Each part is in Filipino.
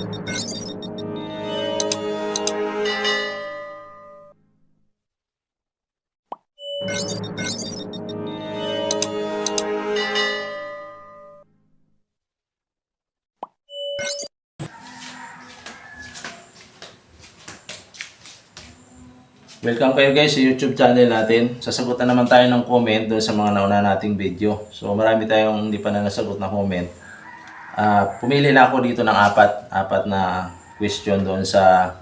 Welcome kayo guys sa YouTube channel natin. Sasagutan naman tayo ng comment doon sa mga nauna nating video. So marami tayong hindi pa na nasagot na comment. Ah, pumili na ako dito ng apat, apat na question doon sa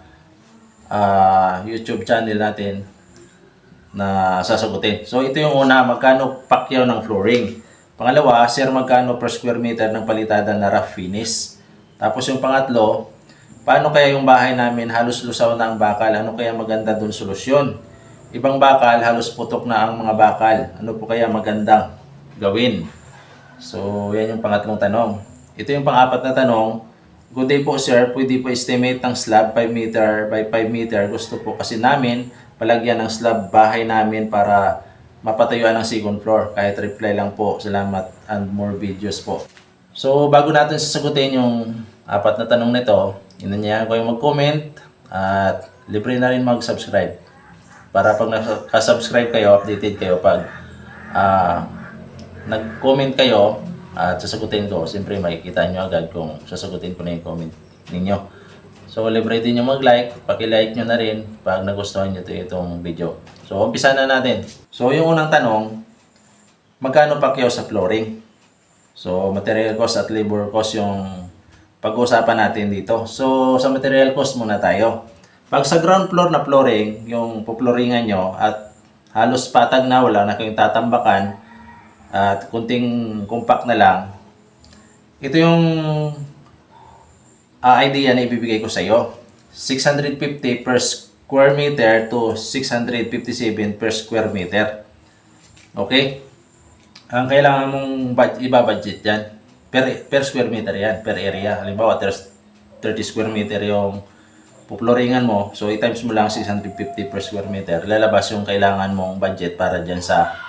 ah, YouTube channel natin na sasagutin. So ito yung una, magkano pakyaw ng flooring? Pangalawa, sir, magkano per square meter ng palitada na rough finish? Tapos yung pangatlo, paano kaya yung bahay namin halos lusaw na ang bakal? Ano kaya maganda doon solusyon? Ibang bakal, halos putok na ang mga bakal. Ano po kaya magandang gawin? So, yan yung pangatlong tanong. Ito yung pang-apat na tanong. Good day po sir, pwede po estimate ng slab 5 meter by 5 meter. Gusto po kasi namin palagyan ng slab bahay namin para mapatayuan ng second floor. Kahit reply lang po. Salamat and more videos po. So, bago natin sasagutin yung apat na tanong nito, inanyayahan ko yung mag-comment at libre na rin mag-subscribe. Para pag nakasubscribe kayo, updated kayo pag ah, nag-comment kayo at sasagutin ko, siyempre makikita nyo agad kung sasagutin ko na yung comment ninyo. So, libre din yung mag-like. Paki-like nyo na rin pag nagustuhan nyo ito, itong video. So, umpisa na natin. So, yung unang tanong, magkano pa kayo sa flooring? So, material cost at labor cost yung pag-uusapan natin dito. So, sa material cost muna tayo. Pag sa ground floor na flooring, yung puploringan nyo at halos patag na, wala na kayong tatambakan at kunting compact na lang, ito yung ah, idea na ibibigay ko sa iyo. 650 per square meter to 657 per square meter. Okay? Ang kailangan mong bud- iba-budget yan. Per, per square meter yan, per area. Halimbawa, 30 square meter yung puploringan mo. So, i-times mo lang 650 per square meter. Lalabas yung kailangan mong budget para dyan sa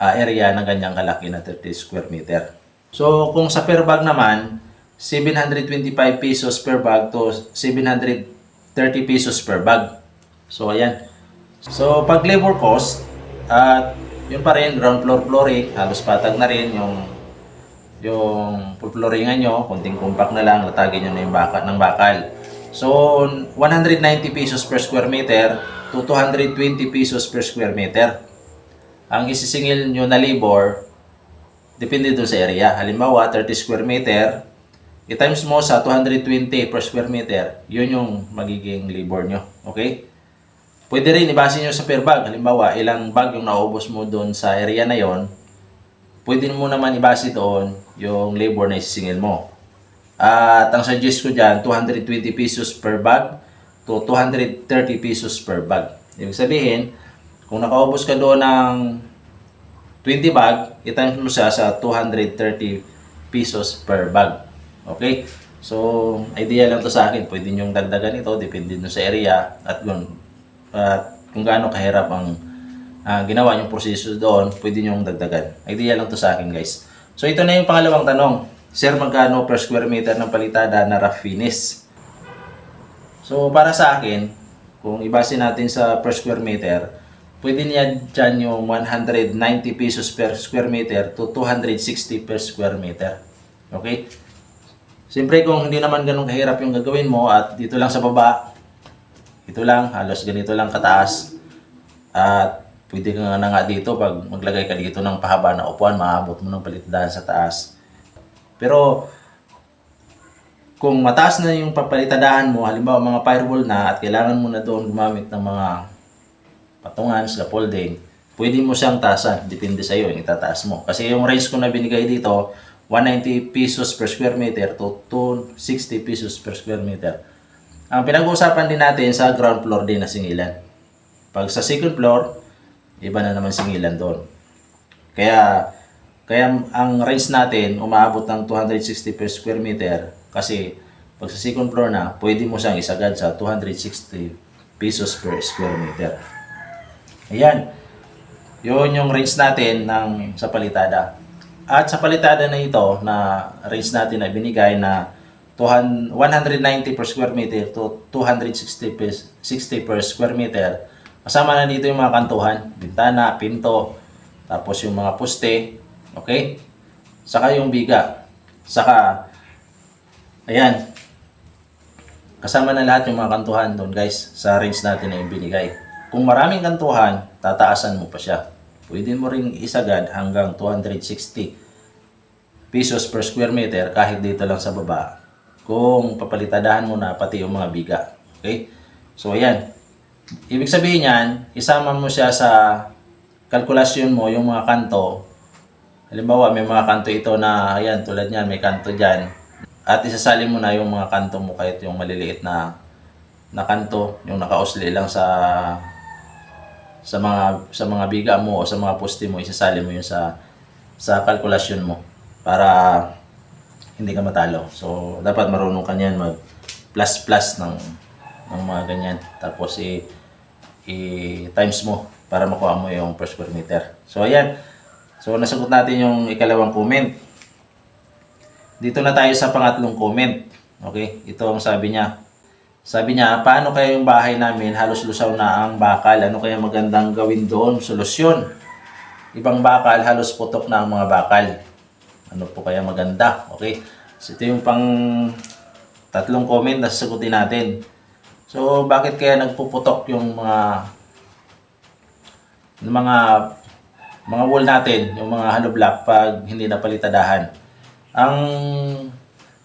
ah, area na ganyang kalaki na 30 square meter. So, kung sa per bag naman, 725 pesos per bag to 730 pesos per bag. So, ayan. So, pag labor cost, at yun pa rin, ground floor flooring, halos patag na rin yung yung flooringan nyo, kunting compact na lang, latagin nyo na yung baka, ng bakal. So, 190 pesos per square meter to 220 pesos per square meter. Ang isisingil nyo na labor, depende doon sa area. Halimbawa, 30 square meter, i-times mo sa 220 per square meter, yun yung magiging labor nyo. Okay? Pwede rin ibase nyo sa per bag. Halimbawa, ilang bag yung naubos mo doon sa area na yon, pwede mo naman ibase doon yung labor na isisingil mo. At ang suggest ko dyan, 220 pesos per bag to 230 pesos per bag. Ibig sabihin, kung nakaubos ka doon ng 20 bag, i-times mo siya sa 230 pesos per bag. Okay? So, idea lang to sa akin. Pwede nyong dagdagan ito, depende dun sa area at yun, at kung gaano kahirap ang ah, ginawa yung proseso doon, pwede nyong dagdagan. Idea lang to sa akin, guys. So, ito na yung pangalawang tanong. Sir, magkano per square meter ng palitada na rough finish? So, para sa akin, kung ibase natin sa per square meter, pwede niya dyan yung 190 pesos per square meter to 260 per square meter. Okay? Siyempre, kung hindi naman ganun kahirap yung gagawin mo at dito lang sa baba, ito lang, halos ganito lang kataas. At pwede ka na nga dito pag maglagay ka dito ng pahaba na upuan, maabot mo ng palitdahan sa taas. Pero kung mataas na yung papalitadahan mo, halimbawa mga firewall na at kailangan mo na doon gumamit ng mga patungan, scaffolding, pwede mo siyang taasan. Depende sa iyo yung itataas mo. Kasi yung range ko na binigay dito, 190 pesos per square meter to 260 pesos per square meter. Ang pinag-uusapan din natin sa ground floor din na singilan. Pag sa second floor, iba na naman singilan doon. Kaya kaya ang range natin umaabot ng 260 per square meter kasi pag sa second floor na, pwede mo siyang isagad sa 260 pesos per square meter. Ayan. Yun yung range natin ng sa palitada. At sa palitada na ito, na range natin na binigay na 200 190 per square meter to 260 per, 60 per square meter. Kasama na dito yung mga kantuhan, bintana, pinto, tapos yung mga poste, okay? Saka yung biga. Saka, ayan, kasama na lahat yung mga kantuhan doon guys sa range natin na yung binigay. Kung maraming kantuhan, tataasan mo pa siya. Pwede mo ring isagad hanggang 260 pesos per square meter kahit dito lang sa baba. Kung papalitadahan mo na pati yung mga biga. Okay? So ayan. Ibig sabihin yan, isama mo siya sa kalkulasyon mo yung mga kanto. Halimbawa, may mga kanto ito na, ayan, tulad niyan, may kanto dyan. At isasali mo na yung mga kanto mo kahit yung maliliit na na kanto, yung nakausli lang sa sa mga sa mga biga mo o sa mga poste mo, isasali mo yun sa sa kalkulasyon mo para hindi ka matalo. So, dapat marunong ka niyan mag plus plus ng ng mga ganyan. Tapos i i times mo para makuha mo yung per square meter. So, ayan. So, nasagot natin yung ikalawang comment. Dito na tayo sa pangatlong comment. Okay? Ito ang sabi niya. Sabi niya, paano kaya yung bahay namin halos lusaw na ang bakal? Ano kaya magandang gawin doon? Solusyon. Ibang bakal, halos putok na ang mga bakal. Ano po kaya maganda? Okay. So, ito yung pang tatlong comment na sasagutin natin. So, bakit kaya nagpuputok yung mga yung mga mga wall natin, yung mga hollow block pag hindi napalitadahan. Ang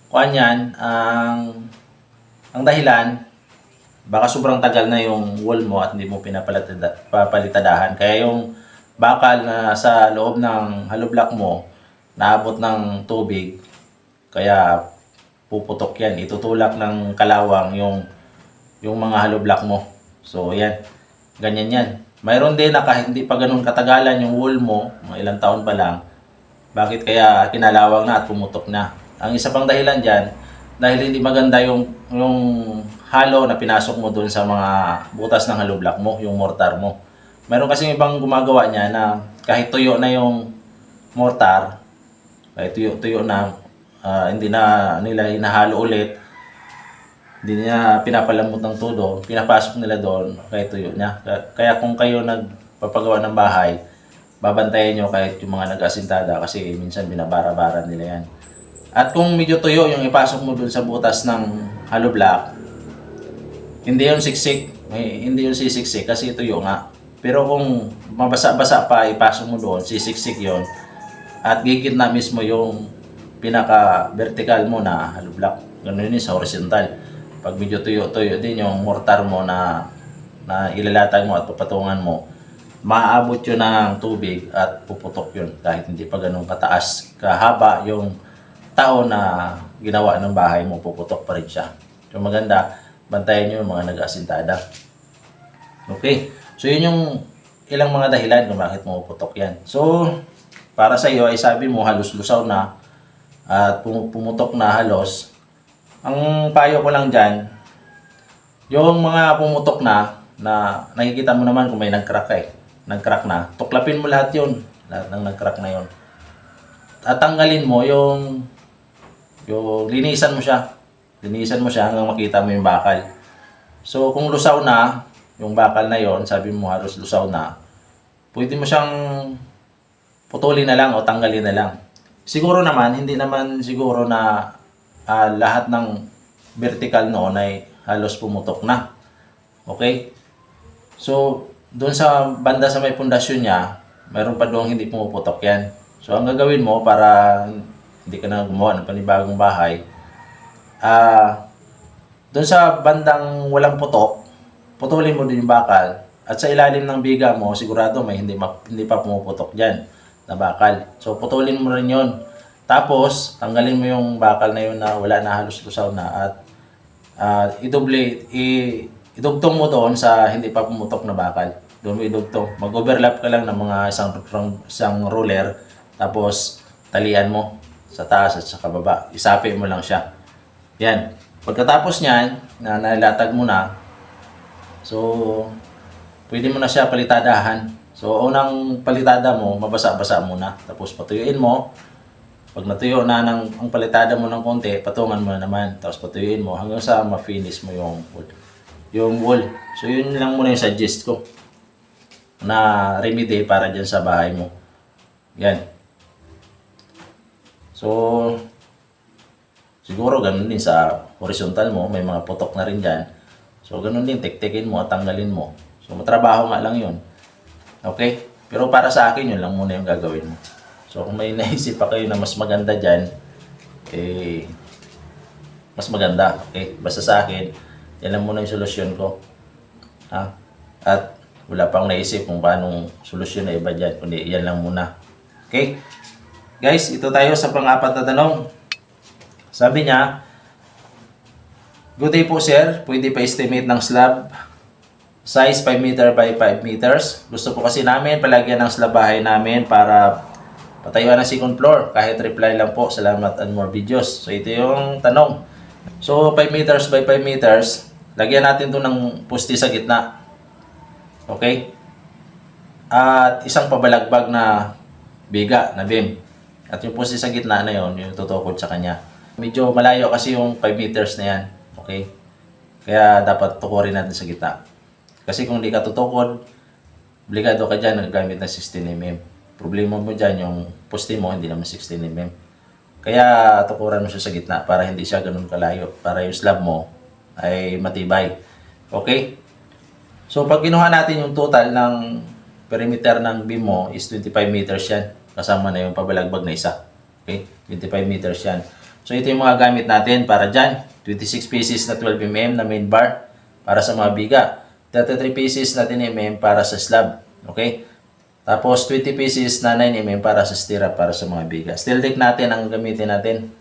kuan yan, ang ang dahilan baka sobrang tagal na yung wall mo at hindi mo pinapalitada, papalitadahan. Kaya yung bakal na sa loob ng hollow block mo naabot ng tubig kaya puputok yan. Itutulak ng kalawang yung yung mga hollow block mo. So, yan. Ganyan yan. Mayroon din na kahit hindi pa ganun katagalan yung wall mo, mga ilang taon pa lang, bakit kaya kinalawang na at pumutok na? Ang isa pang dahilan dyan, dahil hindi maganda yung, yung halo na pinasok mo doon sa mga butas ng hollow block mo, yung mortar mo. Mayroon kasi ibang gumagawa niya na kahit tuyo na yung mortar, kahit tuyo-tuyo na, ah, hindi na nila hinahalo ulit, hindi niya pinapalambot ng todo, pinapasok nila doon, kahit tuyo niya. Kaya kung kayo nagpapagawa ng bahay, babantayan nyo kahit yung mga nag-asintada kasi minsan binabara-bara nila yan. At kung medyo tuyo yung ipasok mo doon sa butas ng hollow block, hindi yung siksik, may, hindi yung sisiksik kasi tuyo nga. Pero kung mabasa-basa pa, ipasok mo doon, sisiksik yon at gigit na mismo yung pinaka-vertical mo na hollow block. Ganun yun sa horizontal. Pag medyo tuyo-tuyo din yung mortar mo na na ilalatag mo at papatungan mo, maaabot yun ng tubig at puputok yun kahit hindi pa ganun kataas. Kahaba yung tao na ginawa ng bahay mo, puputok pa rin siya. So maganda, bantayan nyo yung mga nag-asintada. Okay. So, yun yung ilang mga dahilan kung bakit pumuputok yan. So, para sa iyo ay sabi mo halos lusaw na at pum- pumutok na halos. Ang payo ko lang dyan, yung mga pumutok na, na nakikita mo naman kung may nag-crack eh. Nag-crack na. Tuklapin mo lahat yun. Lahat ng nag-crack na yun. At tanggalin mo yung yung linisan mo siya. Linisan mo siya hanggang makita mo yung bakal. So, kung lusaw na, yung bakal na yon sabi mo halos lusaw na, pwede mo siyang putulin na lang o tanggalin na lang. Siguro naman, hindi naman siguro na ah, lahat ng vertical noon ay halos pumutok na. Okay? So, doon sa banda sa may pundasyon niya, mayroon pa doon hindi pumuputok yan. So, ang gagawin mo para hindi ka na gumawa ng panibagong bahay, ah, doon sa bandang walang putok, putulin mo din yung bakal. At sa ilalim ng biga mo, sigurado may hindi, ma- hindi pa pumuputok dyan na bakal. So, putulin mo rin yon. Tapos, tanggalin mo yung bakal na yun na wala na halos lusaw na at ah, idoble, i, idugtong mo doon sa hindi pa pumutok na bakal. Doon mo idugtong. Mag-overlap ka lang ng mga isang, isang roller. Tapos, talian mo sa taas at sa kababa. Isapi mo lang siya. Yan. Pagkatapos niyan, na nailatag mo na, so, pwede mo na siya palitadahan. So, unang palitada mo, mabasa-basa muna. Tapos, patuyuin mo. Pag natuyo na ng, ang palitada mo ng konti, patungan mo na naman. Tapos patuyuin mo hanggang sa ma-finish mo yung wood. Yung wall. So yun lang muna yung suggest ko na remedy para dyan sa bahay mo. Yan. So, siguro ganun din sa horizontal mo, may mga putok na rin dyan. So, ganun din, tektekin mo at tanggalin mo. So, matrabaho nga lang yun. Okay? Pero para sa akin, yun lang muna yung gagawin mo. So, kung may naisip pa kayo na mas maganda dyan, eh, mas maganda. Okay? Basta sa akin, yan lang muna yung solusyon ko. Ha? At wala pang naisip kung paano solusyon na iba dyan. Kundi yan lang muna. Okay? Guys, ito tayo sa pang-apat na tanong. Sabi niya, Good day po sir, pwede pa estimate ng slab size 5 meter by 5 meters. Gusto po kasi namin palagyan ng slab bahay namin para patayuan ng second floor. Kahit reply lang po, salamat and more videos. So ito yung tanong. So 5 meters by 5 meters, lagyan natin to ng poste sa gitna. Okay? At isang pabalagbag na biga na beam. At yung poste sa gitna na yon yung tutukod sa kanya. Medyo malayo kasi yung 5 meters na yan. Okay? Kaya dapat tukurin natin sa gitna. Kasi kung di ka tutukod, obligado ka dyan naggamit ng 16 mm. Problema mo dyan, yung poste mo hindi naman 16 mm. Kaya tukuran mo siya sa gitna para hindi siya ganun kalayo. Para yung slab mo ay matibay. Okay? So pag kinuha natin yung total ng perimeter ng beam mo is 25 meters yan. Kasama na yung pabalagbag na isa. Okay? 25 meters yan. So ito yung mga gamit natin para dyan. 26 pieces na 12 mm na main bar para sa mga biga. 33 pieces na 10 mm para sa slab. Okay? Tapos 20 pieces na 9 mm para sa stirrup para sa mga biga. Steel deck natin ang gamitin natin.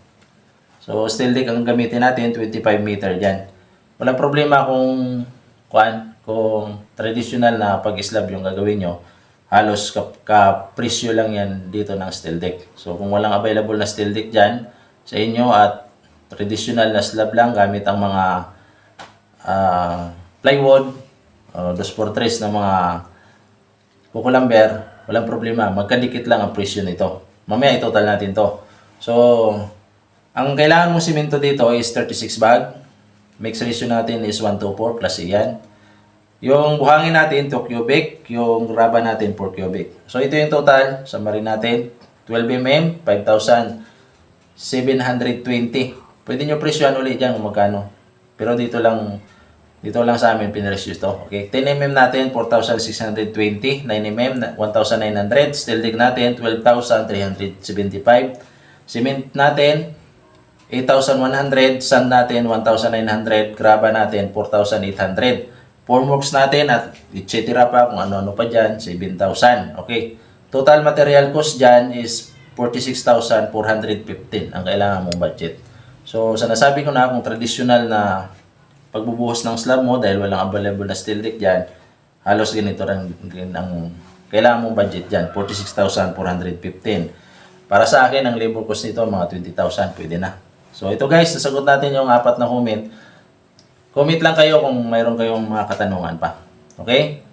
So steel deck ang gamitin natin 25 meter dyan. Walang problema kung kuan kung traditional na pag-slab yung gagawin nyo. Halos ka, ka lang yan dito ng steel deck. So kung walang available na steel deck dyan sa inyo at traditional na slab lang gamit ang mga ah, plywood, uh, 2x3 na mga kuko lumber, walang problema. Magkadikit lang ang presyo nito. Mamaya i-total natin to. So, ang kailangan mong simento dito is 36 bag. Mix ratio natin is 1 to 4 plus iyan. Yung buhangin natin 2 cubic, yung raba natin 4 cubic. So ito yung total, summary natin, 12 mm, 5,720. Pwede nyo presyohan ulit dyan kung magkano. Pero dito lang, dito lang sa amin pinresyo ito. Okay, 10 mm natin, 4,620. 9 mm, 1,900. Steel deck natin, 12,375. Cement natin, 8,100. Sand natin, 1,900. Graba natin, 4,800. Formworks natin at etc. pa kung ano-ano pa dyan, 7,000. Okay. Total material cost dyan is 46,415 ang kailangan mong budget. So, sa nasabi ko na kung traditional na pagbubuhos ng slab mo dahil walang available na steel deck dyan, halos ganito rin, ang kailangan mong budget dyan, 46,415. Para sa akin, ang labor cost nito, mga 20,000, pwede na. So, ito guys, nasagot natin yung apat na comment. Comment lang kayo kung mayroon kayong mga katanungan pa. Okay?